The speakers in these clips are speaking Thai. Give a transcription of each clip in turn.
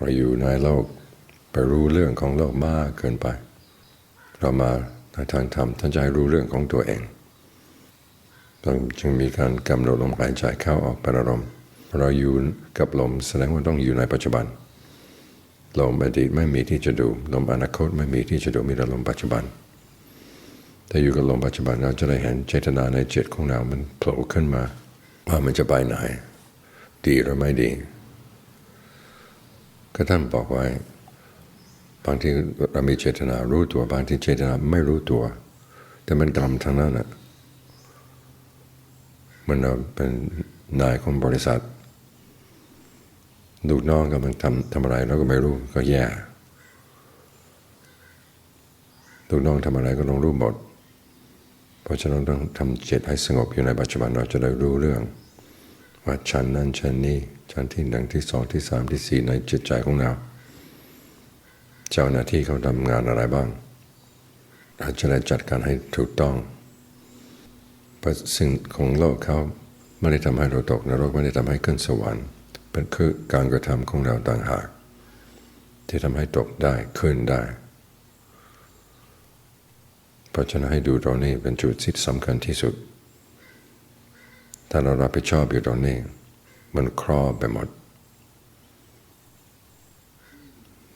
เราอยู่ในโลกไปรู้เรื่องของโลกมากเกินไป เรามาในทางธรรมท่านจะให้รู้เรื่องของตัวเองต้องจึงมีการกำหนดลมหายใจเข้าออกเป็นอารมณ์เราอยู่กับลมแสดงว่าต้องอยู่ในปัจจุบัน ลมอดีตไม่มีที่จะดู ลมอนาคตไม่มีที่จะดูมีแต่ลมปัจจุบัน แต่อยู่กับลมปัจจุบันเราจะได้เห็นเจตนาในจิตของเรา มันโผล่ขึ้นมา ว่ามันจะไปไหน ดีหรือไม่ดี ก็ท่านบอกไว้ บางทีเรามีเจตนารู้ตัว บางทีเจตนาไม่รู้ตัว แต่มันกรรมทั้งนั้นอะมันเราเป็นนายของบริษัทลูกน้องกำลังทำทำอะไรเราก็ไม่รู้ก็แย่ลูกน้องทำอะไรก็ต้องรู้หมด เพราะฉะนั้นต้องทำจิตให้สงบอยู่ในปัจจุบันเราจะได้รู้เรื่อง ว่าชั้นนั้นชั้นนี้ชั้นที่หนึ่งที่สองที่สามที่สี่ในจิตใจของเราเจ้าหน้าที่เขาทำงานอะไรบ้างเราจะได้จัดการให้ถูกต้องเพราะสิ่งของโลกเขาไม่ได้ทำให้เราตกนรกไม่ได้ทำให้ขึ้นสวรรค์เป็นคือการกระทำของเราต่างหาก ที่ทำให้ตกได้ขึ้นได้เพราะฉะนั้นให้ดูตรงนี้เป็นจุดที่สำคัญที่สุด ถ้าเรารับผิดชอบอยู่ตรงนี้ มันครอบไปหมด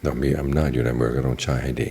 เรามีอำนาจอยู่ในมือก็ต้องใช้ให้ดี